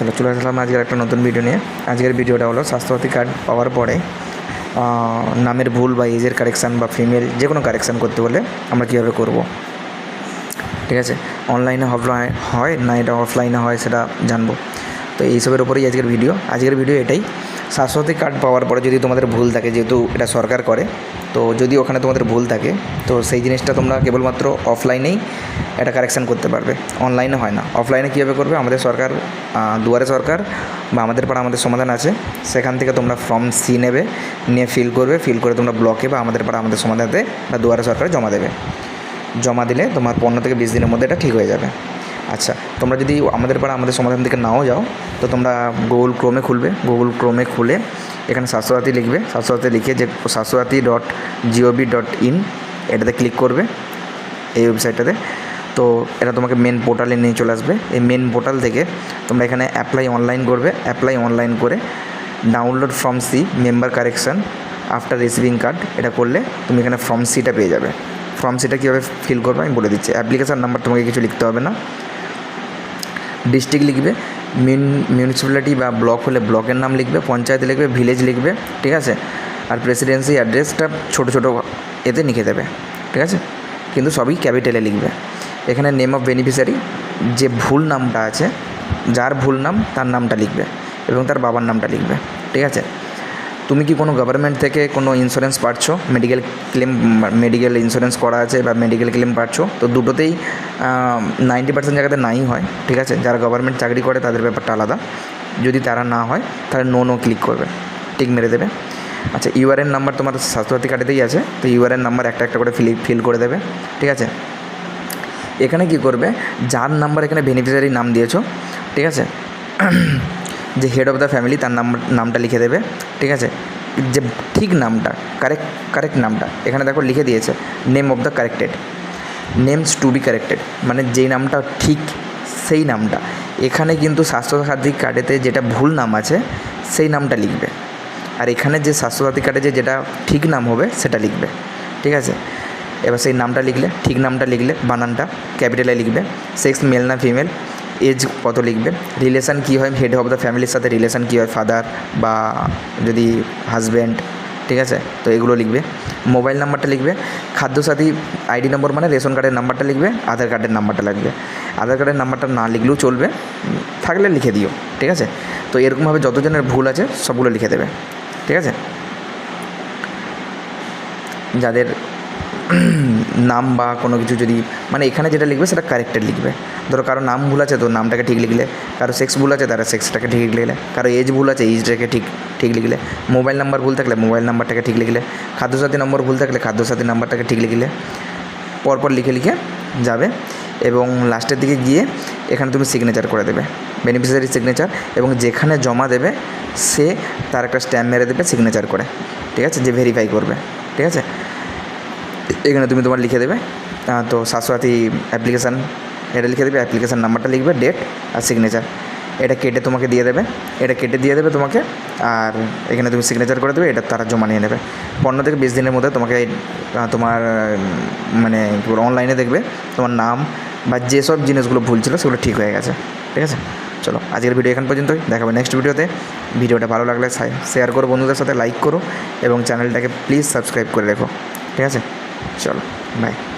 চলো, চলে আসলাম আজকের একটা নতুন ভিডিও নিয়ে। আজকের ভিডিওটা হলো স্বাস্থ্যসাথী কার্ড পাওয়ার পরে নামের ভুল বা এজের কারেকশান বা ফিমেল যে কোনো কারেকশান করতে বলে আমরা কীভাবে করব? ঠিক আছে? অনলাইনে অফলাইন হয় না এটা অফলাইনে হয় সেটা জানব। তো এইসবের উপরেই আজকের ভিডিও আজকের ভিডিও এটাই। স্বাস্থ্যসাথী কার্ড পাওয়ার পরে যদি তোমাদের ভুল থাকে, যেহেতু এটা সরকার করে, তো যদি ওখানে তোমাদের ভুল থাকে, তো সেই জিনিসটা তোমরা কেবলমাত্র অফলাইনেই এটা কারেকশান করতে পারবে। অনলাইনে হয় না। অফলাইনে কীভাবে করবে? আমাদের সরকার দুয়ারে সরকার বা আমাদের পাড়া আমাদের সমাধান আছে। সেখান থেকে তোমরা ফর্ম সি নেবে, নিয়ে ফিল করবে ফিল করে তোমরা ব্লকে বা আমাদের পাড়া আমাদের সমাধানে বা দুয়ারে সরকারে জমা দেবে। জমা দিলে তোমার পনেরো থেকে বিশ দিনের মধ্যে এটা ঠিক হয়ে যাবে। আচ্ছা তোমরা যদি আমাদের পাড়া আমাদের সমাধান থেকে নাও যাও, তো তোমরা গুগল ক্রোমে খুলবে। গুগল ক্রোমে খুলে এখানে স্বাস্থ্যসাথী লিখবে। স্বাস্থ্যসাথী লিখে যে Swasthyasathi dot gov dot in এটাতে ক্লিক করবে। এই ওয়েবসাইটটাতে তো এটা তোমাকে মেন পোর্টালে নিয়ে চলে আসবে। এই মেন পোর্টাল থেকে তোমরা এখানে অ্যাপ্লাই অনলাইন করবে। অ্যাপ্লাই অনলাইন করে download form see member correction after receiving card এটা করলে তুমি এখানে ফর্ম সিটা পেয়ে যাবে। ফর্ম সিটা কীভাবে ফিল করবে আমি বলে দিচ্ছি। অ্যাপ্লিকেশান নাম্বার তোমাকে কিছু লিখতে হবে না। ডিস্ট্রিক্ট লিখবে মিউন মিউনিসিপ্যালিটি বা ব্লক হলে ব্লকের নাম লিখবে, পঞ্চায়েত লিখবে ভিলেজ লিখবে, ঠিক আছে? আর প্রেসিডেন্সি অ্যাড্রেসটা ছোটো ছোটো এতে লিখে দেবে, ঠিক আছে? কিন্তু সবই ক্যাপিটালে লিখবে। এখানে নেম অফ বেনিফিশিয়ারি যে ভুল নামটা আছে, যার ভুল নাম তার নামটা লিখবে এবং তার বাবার নামটা লিখবে, ঠিক আছে? তুমি কি কোনো গভর্নমেন্ট থেকে কোনো ইন্স্যুরেন্স পাচ্ছো? মেডিকেল ক্লেম মেডিকেল ইন্স্যুরেন্স করা আছে বা মেডিকেল ক্লেম পাচ্ছো? তো দুটোতেই নাইনটি পার্সেন্ট জায়গাতে নাই হয়, ঠিক আছে? যারা গভর্নমেন্ট চাকরি করে তাদের ব্যাপারটা আলাদা। যদি তারা না হয়, তাহলে নো নো ক্লিক করবে টিক মেরে দেবে। আচ্ছা ইউআরএন নাম্বার তোমার স্বাস্থ্যসাথী কার্ডেতেই আছে। তো ইউআরএন নাম্বার একটা একটা করে ফিল ফিল করে দেবে, ঠিক আছে? এখানে কি করবে? যার নাম্বার এখানে বেনিফিশিয়ারি নাম দিয়েছ, ঠিক আছে? যে হেড অফ দ্য ফ্যামিলি তার নাম, নামটা লিখে দেবে, ঠিক আছে? যে ঠিক নামটা কারেক্ট কারেক্ট নামটা, এখানে দেখো লিখে দিয়েছে name of the corrected names to be corrected মানে যেই নামটা ঠিক, সেই নামটা। এখানে কিন্তু স্বাস্থ্যসাথী কার্ডেতে যেটা ভুল নাম আছে, সেই নামটা লিখবে। আর এখানে যে স্বাস্থ্যসাথী কার্ডে যে যেটা ঠিক নাম হবে, সেটা লিখবে, ঠিক আছে? এবার সেই নামটা লিখলে, ঠিক নামটা লিখলে, বানানটা, ক্যাপিটালে লিখবে সেক্স মেল না ফিমেল এজ কত লিখবে রিলেশান কী হয় হেড অফ দ্য ফ্যামিলির সাথে রিলেশান কী হয় ফাদার বা যদি হাজব্যান্ড ঠিক আছে? তো এগুলো লিখবে। মোবাইল নাম্বারটা লিখবে, খাদ্যসাথী আইডি নম্বর মানে রেশন কার্ডের নাম্বারটা লিখবে আধার কার্ডের নাম্বারটা লাগবে। আধার কার্ডের নাম্বারটা না লিখলেও চলবে, থাকলে লিখে দিও, ঠিক আছে? তো এরকমভাবে যতজনের ভুল আছে, সবগুলো লিখে দেবে, ঠিক আছে? যাদের নাম বা কোনো কিছু যদি মানে এখানে যেটা লিখবে সেটা কারেক্টেড লিখবে। ধরো কারও নাম ভুল আছে, তো নামটাকে ঠিক লিখলে। কারও সেক্স ভুল আছে, তারা সেক্সটাকে ঠিক লিখলে। কারও এজ ভুল আছে এজটাকে ঠিক ঠিক লিখলে। মোবাইল নাম্বার ভুল থাকলে মোবাইল নাম্বারটাকে ঠিক লিখলে। খাদ্যসাথী নম্বর ভুল থাকলে, খাদ্যসাথী নাম্বারটাকে ঠিক লিখলে। পরপর লিখে লিখে যাবে। এবং লাস্টের দিকে গিয়ে এখানে তুমি সিগনেচার করে দেবে। বেনিফিশিয়ারি সিগনেচার এবং যেখানে জমা দেবে, সে তার একটা স্ট্যাম্প মেরে দেবে সিগনেচার করে। ঠিক আছে? যে ভেরিফাই করবে। ঠিক আছে? এখানে তুমি তোমার লিখে দেবে। তো স্বাস্থ্যসাথী অ্যাপ্লিকেশান এটা লিখে দেবে অ্যাপ্লিকেশান নাম্বারটা লিখবে ডেট আর সিগনেচার এটা কেটে তোমাকে দিয়ে দেবে, এটা কেটে দিয়ে দেবে তোমাকে, আর এখানে তুমি সিগনেচার করে দেবে, এটা তারা জমা নিয়ে নেবে। পনেরো থেকে বিশ দিনের মধ্যে তোমাকে তোমার মানে অনলাইনে দেখবে, তোমার নাম বা যেসব জিনিসগুলো ভুল ছিল সেগুলো ঠিক হয়ে গেছে, ঠিক আছে? চলো, আজকের ভিডিও এখান পর্যন্তই দেখাবে নেক্সট ভিডিওতে ভিডিওটা ভালো লাগলে শেয়ার করো বন্ধুদের সাথে লাইক করো, এবং চ্যানেলটাকে প্লিজ সাবস্ক্রাইব করে রেখো, ঠিক আছে? চলো বাই